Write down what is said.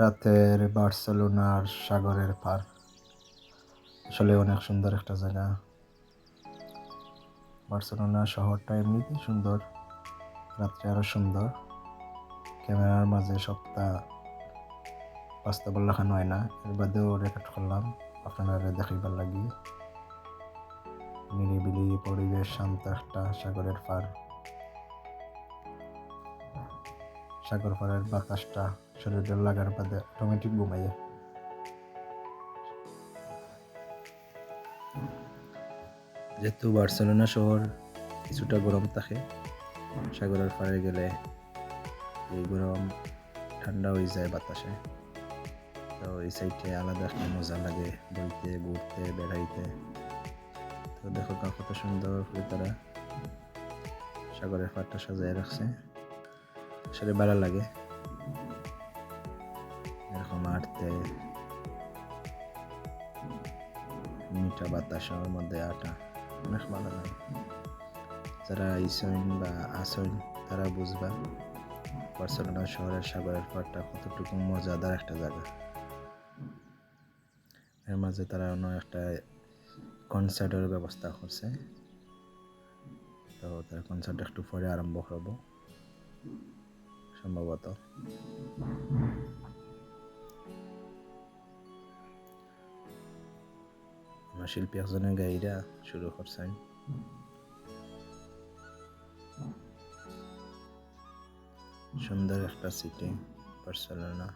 রাতের বার্সেলোনার সাগরের পার। আসলে অনেক সুন্দর একটা জায়গা। বার্সেলোনা শহরটা এমনিতেই সুন্দর, রাত্রে আরও সুন্দর। ক্যামেরার মাঝে সবটা বাস্তব দেখানো হয় না, এর বাদেও রেকর্ড করলাম, আপনারা দেখাইবার লাগি। নিরিবিলি পরিবেশ, শান্ত একটা সাগরের পার। সাগর পাড়ের বাতাসটা শরীরে লাগার বাদে অটোমেটিক ঘুমাইয়ে। যেহেতু বার্সেলোনা শহর কিছুটা গরম থাকে, সাগরের পাড়ে গেলে এই গরম ঠান্ডা হয়ে যায় বাতাসে। তো এই সাইডে আলাদা একটা মজা লাগে বইতে, ঘুরতে, বেড়াইতে। তো দেখো কত সুন্দর করে তারা সাগরের পাড়টা সাজায় রাখছে। আসলে ভালো লাগে। এরকম আটতে মিঠা বাতাসের মধ্যে আটা অনেক ভালো লাগে। যারা ইসইন বা আসইন, তারা বুঝবা বার্সেলোনা শহরের সাগরের পাড়টা কতটুকু মজাদার একটা জায়গা। এর মাঝে তারা অন্য একটা কনসার্টের ব্যবস্থা করছে। তো তার কনসার্ট একটু পরে আরম্ভ করব। সম্ভবত। আমার শিল্পী একজনের গাইরা শুরু করছেন। সুন্দর একটা সিটি বার্সেলোনা।